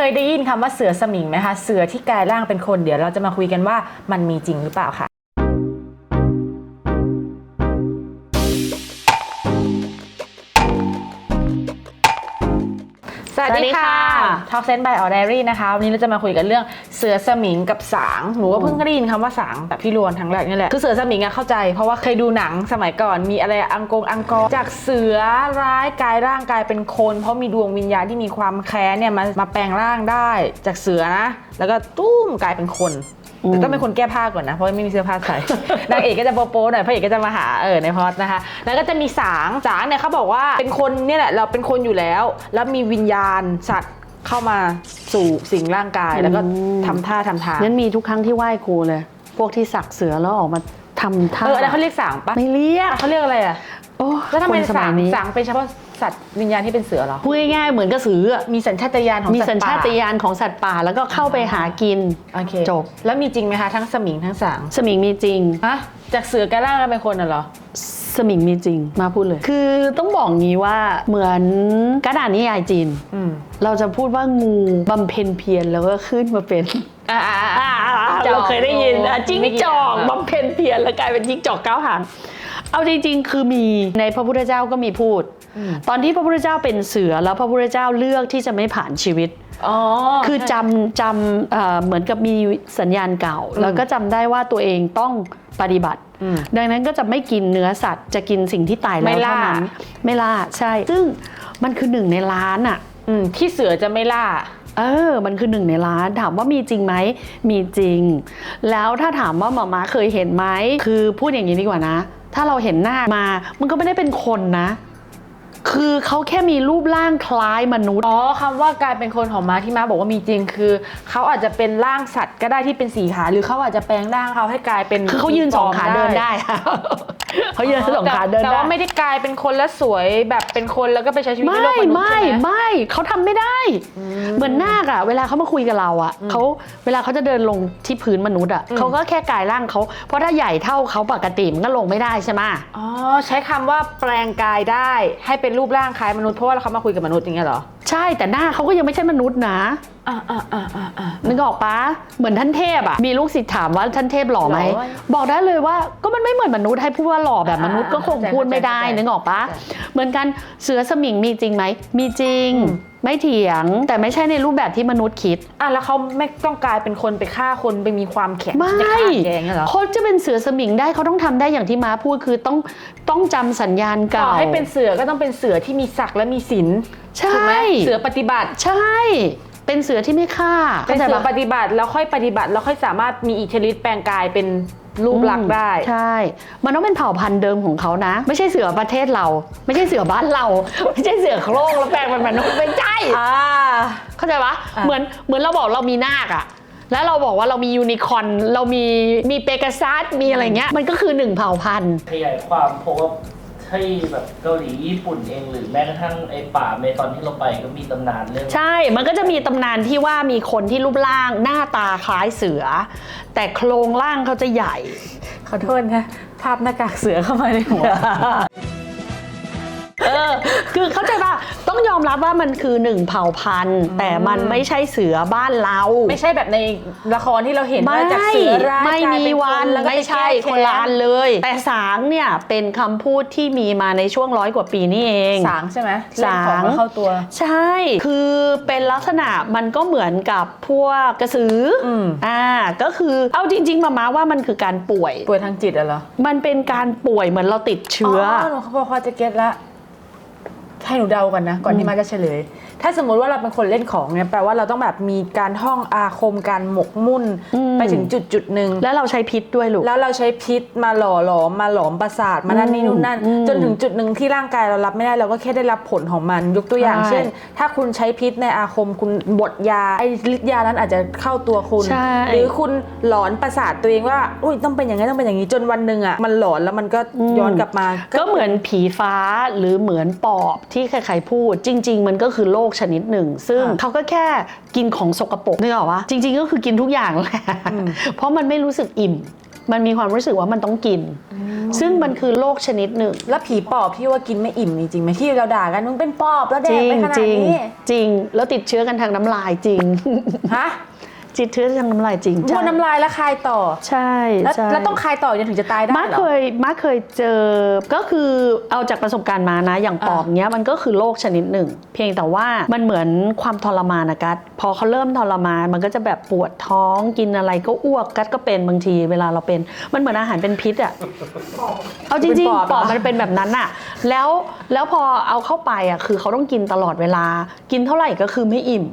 เคยได้ยินคำว่าเสือสมิงไหมคะ เสือที่กลายร่างเป็นคน เดี๋ยวเราจะมาคุยกันว่ามันมีจริงหรือเปล่าค่ะ สวัสดีค่ะ Talk Sense by Our Diary นะคะ วันนี้เราจะมาคุยกันเรื่องเสือสมิงกับสาง หนูก็เพิ่งได้ยินคำว่าสางแบบพี่รวนครั้งแรกนี่แหละ คือเสือสมิงอะเข้าใจ เพราะว่าเคยดูหนังสมัยก่อน มีอะไรอังกงอังกอร์จากเสือร้ายกลายร่างกายเป็นคน เพราะมีดวงวิญญาณที่มีความแค้นเนี่ยมามาแปลงร่างได้จากเสือนะ แล้วก็ตุ้มกลายเป็นคน แต่ต้องเป็นคนแก้ผ้าก่อนนะ เพราะไม่มีเสื้อผ้าใส่ นางเอกก็จะโป๊ะๆหน่อยพระเอกก็จะมาหาเออในพอดนะคะ แล้วก็จะมีสางสางเนี่ยเขาบอกว่าเป็นคนเนี่ยแหละเราเป็นคนอยู่แล้ว แล้วมีวิญญาณสัตว์เข้ามาสู่สิ่งร่างกายแล้วก็ทำท่าทำทางงั้นมีทุกครั้งที่ไหว้ครูเลย พวกที่สักเสือแล้วออกมาทำท่าเอออันนั้นเขาเรียกสางปะไม่เรียกเขาเรียกอะไรอะโอ้แล้วทำไมคนสสามัยงนี้สางเป็นเฉพาะ สัตว์วิญญาณที่เป็นเสือเหรอ พูดง่ายๆเหมือนกระสืออะมีสัญชาตญาณของมีสัตสัญว์ป่าชาตญาณของสัตว์ป่าแล้วก็เข้าไปหากิน โอเคจบ แล้วมีจริงไหมคะทั้งสมิงทั้งสางสมิงมีจริง ฮะจากเสือกลายร่างกลายเป็นคนน่ะเหรอ สมิงมีจริง มาพูดเลย คือต้องบอกงี้ว่าเหมือนกระดานนิยายจีน อืมเราจะพูดว่างูบำเพ็ญเพียรแล้วก็ขึ้นมาเป็น อ่าเราเคยได้ยินอะจิ้งจอกบบำเพ็ญเพียรแล้วกลายเป็นจิ้งจอกเก้าหาง เอาจริงๆ คือมีในพระพุทธเจ้าก็มีพูด ตอนที่พระพุทธเจ้าเป็นเสือแล้วพระพุทธเจ้าเลือกที่จะไม่ผ่านชีวิตอ๋อคือจำจำเอ่อเหมือนกับมีสัญญาณเก่า แล้วก็จำได้ว่าตัวเองต้องปฏิบัติอืมดังนั้นก็จะไม่กินเนื้อสัตว์จะกินสิ่งที่ตายไม่แล้วล่าเท่านั้นไม่ล่าใช่ ซึ่งมันคือหนึ่งในล้านอะอืมที่เสือจะไม่ล่าเออ มันคือหนึ่งในล้าน ถามว่ามีจริงไหม มีจริง แล้วถ้าถามว่าหมอมาเคยเห็นไหม คือพูดอย่างนี้ดีกว่านะ ถ้าเราเห็นหน้ามา มันก็ไม่ได้เป็นคนนะ คือเขาแค่มีรูปร่างคล้ายมนุษย์ อ๋อคำว่ากลายเป็นคนของม้าที่ม้าบอกว่ามีจริงคือเขาอาจจะเป็นร่างสัตว์ก็ได้ที่เป็นสีขา หรือเขาอาจจะแปลงร่างเขาให้กลายเป็นคือเขายืนสองขาเดินได้เขายืนสองขาเดินแต่ได้ว่าไม่ได้กลายเป็นคนแล้วสวยแบบเป็นคนแล้วก็ไปใช้ชีวิตในไม่โลกมนุษย์ไม่ใช่ไหมไม่เขาทำไม่ได้ เหมือนนาคอะเวลาเขามาคุยกับเราอะเขาเวลาเขาจะเดินลงที่พื้นมนุษย์อะเขาก็แค่กายร่างเขาเพราะถ้าใหญ่เท่าเขาปกติมันก็ลงไม่ได้ใช่ไหมอ๋อใช้คำว่าแปลงกายได้ให้เป็นป็นรูปร่างคล้ายมนุษย์เพราะว่าเขามาคุยกับมนุษย์อย่างเงี้ยเหรอ ใช่แต่หน้าเขาก็ยังไม่ใช่มนุษย์นะ อ่าอ่าอ่าอ่าอ่า นึกออกปะเหมือนท่านเทพอะมีลูกศิษย์ถามว่าท่านเทพหล่อไหม หล่อไหมบอกได้เลยว่าก็มันไม่เหมือนมนุษย์ให้พูดว่าหล่อแบบมนุษย์อ่าก็คงพูดไม่ได้เข้าใจนึกออกปะเข้าใจเหมือนกันเสือสมิงมีจริงไหม มีจริง อืม ไม่เถียง แต่ไม่ใช่ในรูปแบบที่มนุษย์คิด อะแล้วเขาไม่ต้องกลายเป็นคนไปฆ่าคนไปมีความแข็งไม่จะฆ่าแกงเงี้ยเหรอเขาจะเป็นเสือสมิงได้เขาต้องทำได้อย่างที่ม้าพูดคือต้องต้องจำสัญญาณต่เก่าอให้เป็นเสือก็ต้องเป็นเสือที่มีศักดิ์และมีศีลใช่ถูกไหมเสือปฏิบัติ ใช่ เป็นเสือที่ไม่ฆ่าเป็นเสือข้าใจปปะฏิบัติแล้วค่อยปฏิบัติแล้วค่อยสามารถมีอิทธิฤทธิ์แปลงกายเป็นรูปลักษณ์ได้ ใช่ มันต้องเป็นเผ่าพันธุ์เดิมของเขานะ ไม่ใช่เสือประเทศเรา ไม่ใช่เสือบ้านเรา ไม่ใช่เสือโคร่งแล้วแปลงเป็นมนุษย์ไม่ใช่อ่าเข้าใจปะอะเหมือนเหมือนเราบอกเรามีนาคอะแล้วเราบอกว่าเรามียูนิคอร์นเรามีมีเปกาซัสมีอะไรเงี้ยมันก็คือหนึ่งเผ่าพันธุ์ขยายความเพราะว่า ที่แบบเกาหลีญี่ปุ่นเองหรือแม้กระทั่งไอ้ป่าเมซอนที่เราไปก็มีตำนานเรื่อง ใช่ มันก็จะมีตำนานที่ว่ามีคนที่รูปร่างหน้าตาคล้ายเสือ แต่โครงร่างเขาจะใหญ่ ขอโทษนะภาพหน้ากากเสือเข้ามาในหัว เออ คือเข้าใจป่ะต้ องยอมรับว่ามันคือหนึ่งเผ่าพันธุ์ แต่มันไม่ใช่เสือบ้านเรา ไม่ใช่แบบในละครที่เราเห็นไม่ว่าจากเสือร้ายไม่กลายมีเป็นควันแล้วก็ไม่ใช่ปแก้คนละอันแเลย แต่สางเนี่ยเป็นคำพูดที่มีมาในช่วงร้อยกว่าปีนี่เองสางใช่ไหมสางเล่นของมาเข้าตัว ใช่ คือเป็นลักษณะมันก็เหมือนกับพวกกระสืออมอ่าก็คือเอาจริง ๆ มามาว่ามันคือการป่วยป่วยทางจิตอะเหรอมันเป็นการป่วยเหมือนเราติดเชื้ออหนูเขาบอกพอจะเก็ตละ ให้หนูเดาก่อนนะ ก่อนที่มาจะเฉลย ถ้าสมมุติว่าเราเป็นคนเล่นของเนี่ยแปลว่าเราต้องแบบมีการท่องอาคมการหมกมุ่นอืมไปถึงจุดจุดหนึ่งแล้วเราใช้พิษด้วยลูกแล้วเราใช้พิษมาหล่อหลอมมาหลอมประสาทมานั่นนี่นู่นนั่นอืมจนถึงจุดหนึ่งที่ร่างกายเรารับไม่ได้เราก็แค่ได้รับผลของมัน ยกตัวอย่างใช่เช่น ถ้าคุณใช้พิษในอาคมคุณบดยาไอ้ฤทธิ์ยานั้นอาจจะเข้าตัวคุณใช่หรือคุณหลอนประสาทตัวเองว่าอุ้ยต้องเป็นอย่างนี้นต้องเป็นอย่างนี้จนวันหนึ่งอะมันหลอนแล้วมันก็ย้อนกลับมา ก็เหมือนผีฟ้าหรือเหมือนปอบที่ใครๆพูดจริง ๆ มันก็คือโรคชนิดหนึ่ง ซึ่งค่ะเขาก็แค่กินของสกปรกนึกออกปะจริง ๆ ก็คือกินทุกอย่างแหละเพราะมันไม่รู้สึกอิ่ม มันมีความรู้สึกว่ามันต้องกิน ซึ่งมันคือโรคชนิดหนึ่ง แล้วผีปอบที่ว่ากินไม่อิ่มมีจริงไหมที่เราด่ากันมึงเป็นปอบแล้วแดจกริงไปขนาดจริงนี้จริง แล้วติดเชื้อกันทางน้ำลายจริงฮะ ติดเชื้อทางน้ำลายจริงมวนน้ำลายแล้วคายต่อ ใช่แล้วใช่ แล้วต้องคายต่อจนถึงจะตายได้มาเหรเคอยมาเคยเจอก็คือเอาจากประสบการณ์มานะ อย่างปอบเนี้ยมันก็คือโรคชนิดหนึ่ง เพียงแต่ว่ามันเหมือนความทรมานนะกัดพอเขาเริ่มทรมานมันก็จะแบบปวดท้องกินอะไรก็อ้วกกัดก็เป็นบางทีเวลาเราเป็น มันเหมือนอาหารเป็นพิษอะเอาจริงๆปอบมันเป็นแบบนั้นอะแล้วแล้วพอเอาเข้าไปอะคือเขาต้องกินตลอดเวลา กินเท่าไหร่ก็คือไม่อิ่ม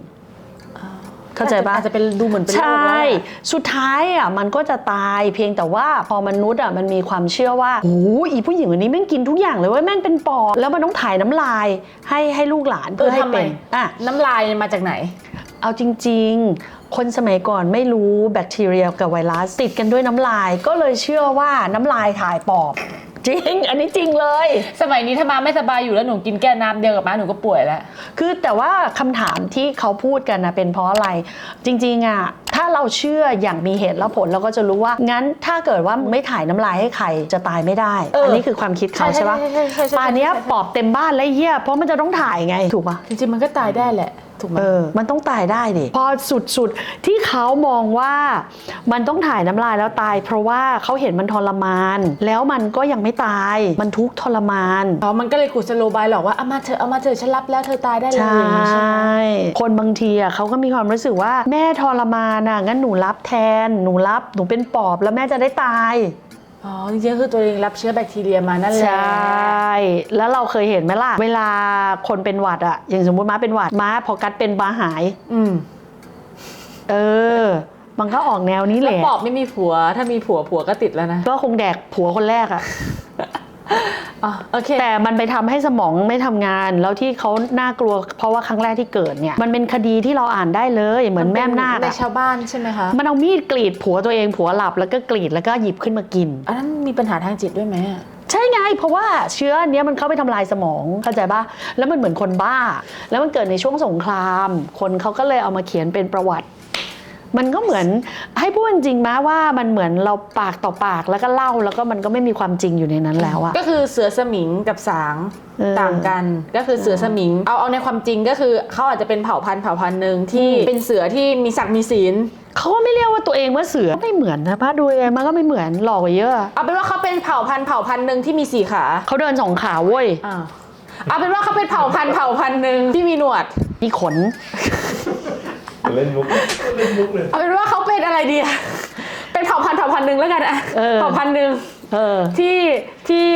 เข้าใจปะอาจจะเป็นดูเหมือนเป็นโรใชคแล้ว่ อะ สุดท้ายอะมันก็จะตายเพียงแต่ว่าพอมนุษย์อะมันมีความเชื่อว่าโอ้ยอีผู้หญิงคนนี้แม่งกินทุกอย่างเลยเว่าแม่งเป็นปอบแล้วมันต้องถ่ายน้ำลายให้ให้ลูกหลานเพื่อให้เป็นอะ น้ำลายมาจากไหน เอาจริง ๆ คนสมัยก่อนไม่รู้แบคทีเรียกับไวรัสติดกันด้วยน้ำลาย ก็เลยเชื่อว่าน้ำลายถ่ายปอบ จริง อันนี้จริงเลย สมัยนี้ถ้ามาไม่สบายอยู่แล้วหนูกินแก้วน้ำเดียวกับม้าหนูก็ป่วยแล้ว คือแต่ว่าคำถามที่เขาพูดกันนะเป็นเพราะอะไร จริงๆอะถ้าเราเชื่ออย่างมีเหตุและผลเราก็จะรู้ว่า งั้นถ้าเกิดว่าไม่ถ่ายน้ำลายให้ใครจะตายไม่ได้ เอออั อันนี้คือความคิดเขาใช่ใช่ปะใช่ใช่ใช่ใช่ป่านเนี้ยใช่ใช่ปอบเต็มบ้านแล้วเหี้ยเพราะมันจะต้องถ่ายไงถูกปะจริงๆมันก็ตายได้แหละ ถูกไหมเออ มันต้องตายได้ดิ พอสุดๆ ที่เขามองว่ามันต้องถ่ายน้ำลายแล้วตาย เพราะว่าเขาเห็นมันทรมาน แล้วมันก็ยังไม่ตาย มันทุกข์ทรมาน อ๋อมันก็เลยขุดสโลบายหรอกว่าเอามาเถอะเอามาเถอะฉันรับแล้วเธอตายได้เลยใชอย่างนี้ใช่ไหม่ คนบางทีอะเขาก็มีความรู้สึกว่าแม่ทรมานอะงั้นหนูรับแทน หนูรับ หนูเป็นปอบแล้วแม่จะได้ตาย อ๋อจริงๆก็คือตัวเองรับเชื้อแบคทีเรียมานั่นแหใชละ่ แล้วเราเคยเห็นไหมล่ะ เวลาคนเป็นหวัดอะอย่างสมมติม้าเป็นหวัดม้าพอกัดเป็นบาหาย อืมเออ มันก็ออกแนวนี้แหแล้วละ ปอบไม่มีผัว ถ้ามีผัวผัวก็ติดแล้วนะ ก็คงแดกผัวคนแรกอะ อ๋อโอเค แต่มันไปทำให้สมองไม่ทำงาน แล้วที่เขาน่ากลัว เพราะว่าครั้งแรกที่เกิดเนี่ย มันเป็นคดีที่เราอ่านได้เลย เหมือนแม่อำนาจในอะชาวบ้านใช่ไหมคะมันเอามีดกรีดผัวตัวเองผัวหลับแล้วก็กรีดแล้วก็หยิบขึ้นมากิน อันนั้นมีปัญหาทางจิตด้วยไหมอะ ใช่ไง เพราะว่าเชื้ออันเนี้ยมันเข้าไปทำลายสมองเข้าใจปะแล้วมันเหมือนคนบ้า แล้วมันเกิดในช่วงสงคราม คนเขาก็เลยเอามาเขียนเป็นประวัติ มันก็เหมือนให้พูดจริงๆมาว่ามันเหมือนเราปากต่อปากแล้วก็เล่าแล้วก็มันก็ไม่มีความจริงอยู่ในนั้นแล้วอะ ก็คือเสือสมิงกับสางเออต่างกันก็คือเสือสมิงเอาเอาในความจริงก็คือเขาอาจจะเป็นเผ่าพันธุ์เผ่าพันธุ์หนึ่งที่อืม เป็นเสือที่มีศักดิ์มีศีลเขาก็ไม่เรียกว่าตัวเองว่าเสือไม่เหมือนนะป้าดูเองมันก็ไม่เหมือนหลอกกว่าเยอะเอาเป็นว่าเขาเป็นเผ่าพันธุ์เผ่าพันธุ์หนึ่งที่มีสี่ขาเขาเดินสองขาเว้ยอ่าเอาเป็นว่าเขาเป็นเผ่าพันธุ์เผ่าพันธุ์หนึ่งที่มีหนวดมีขน เล่นมุกเล่นมุกเลยเอาเป็นว่าเขาเป็นอะไรดีอะเป็นเผ่าพันธุ์เผ่าพันธุ์หนึ่งแล้วกันอะเออ เผ่าพันธุ์หนึ่ง เออ ที่ที่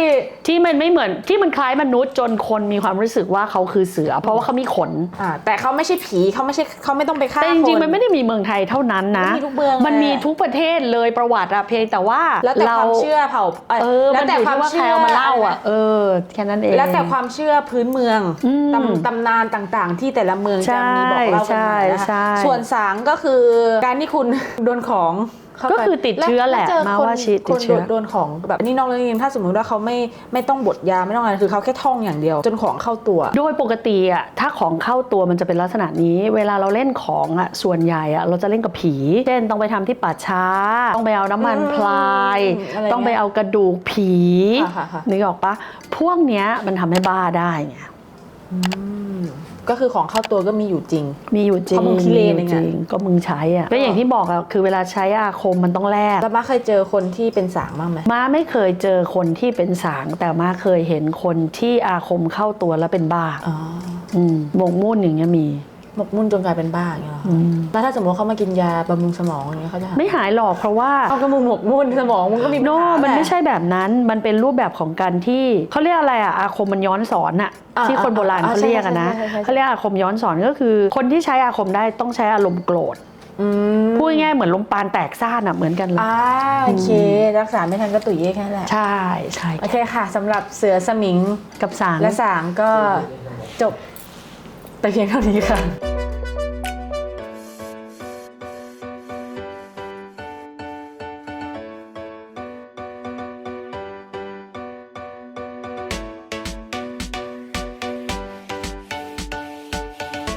ที่มันไม่เหมือนที่มันคล้ายมนุษย์จนคนมีความรู้สึกว่าเขาคือเสือ เพราะว่าเขามีขน อ่าแต่เขาไม่ใช่ผีเขาไม่ใช่เขาไม่ต้องไปฆ่าแต่จริงคๆมันไม่ได้มีเมืองไทยเท่านั้นนะ มันมีทุกเมืองมันมีแหละทุกประเทศเลยประวัติอะเพียงแต่ว่าแล้วแต่ความเชื่อเผ่าเออแล้วแต่นยู่ความที่ใครเชื่อเอามาเล่าอะเออแค่นั้นเองแล้วแต่ความเชื่อพื้นเมืองอืมตำตำนานต่างๆ ที่แต่ละเมืองใช่จะมีบอกเล่ากันมานะใช่คะใช่ส่วนสางก็คือการที่คุณโดนของเข้าไป ก็คือติดเชื้อแหละเจอมาคนว่าชีติดคนเชื้อโดนโดนของแบบอันนี่นอกเรื่องจริงถ้าสมมติว่าเขาไม่ไม่ต้องบดยาไม่ต้องอะไรคือเขาแค่ท่องอย่างเดียว จนของเข้าตัว โดยปกติอะถ้าของเข้าตัวมันจะเป็นลักษณะนี้ เวลาเราเล่นของอะส่วนใหญ่อะเราจะเล่นกับผี เช่นต้องไปทำที่ป่าช้า ต้องไปเอาน้ำมันพลายอืมอะไรเงี้ยต้องไปเอากระดูกผีค่ะค่ะค่ะนึกออกปะพวกเนี้ยมันทำให้บ้าได้ไง ก็คือของเข้าตัวก็มีอยู่จริง มีอยู่จริงเพราะมึงขี้เลนมีเองอยู่อะจริงก็มึงใช้อะก็อย่างที่บอกอะคือเวลาใช้อาคมมันต้องแลกแล้วมาเคยเจอคนที่เป็นสางบ้างไหมม้าไม่เคยเจอคนที่เป็นสางแต่ม้าเคยเห็นคนที่อาคมเข้าตัวแล้วเป็นบ้า อ๋อ อืมหมกมุ่นอย่างเงี้ยมี หมกมุ่นจนกลายเป็นบ้าอย่างเงี้ยเหรออืมแล้วถ้าสมมติเขามากินยาบำรุงสมองอย่างเงี้ยเขาจะหายไม่หายหรอกเพราะว่า เอาก็มึงหมกมุ่นสมองมึงก็มีปัญโนหามันแหละไม่ใช่แบบนั้น มันเป็นรูปแบบของการที่เขาเรียกอะไรอะอาคมมันย้อนสอนอะอ่าที่คนโบราณอ่าเขาเรียกอะนะใช่ใช่ใช่ใช่ เขาเรียกอาคมย้อนสอนก็คือ คนที่ใช้อาคมได้ต้องใช้อารมณ์โกรธอืมพูดง่ายๆเหมือนลมปานแตกซ่านอะเหมือนกันเลยอ่าโอเค รักษาไม่ทันก็ตุ๋ยเย่แค่นั้นแหละ ใช่ใช่โอเคค่ะสำหรับเสือสมิงกับสารและสางก็จบ แต่เพียงเท่านี้ค่ะ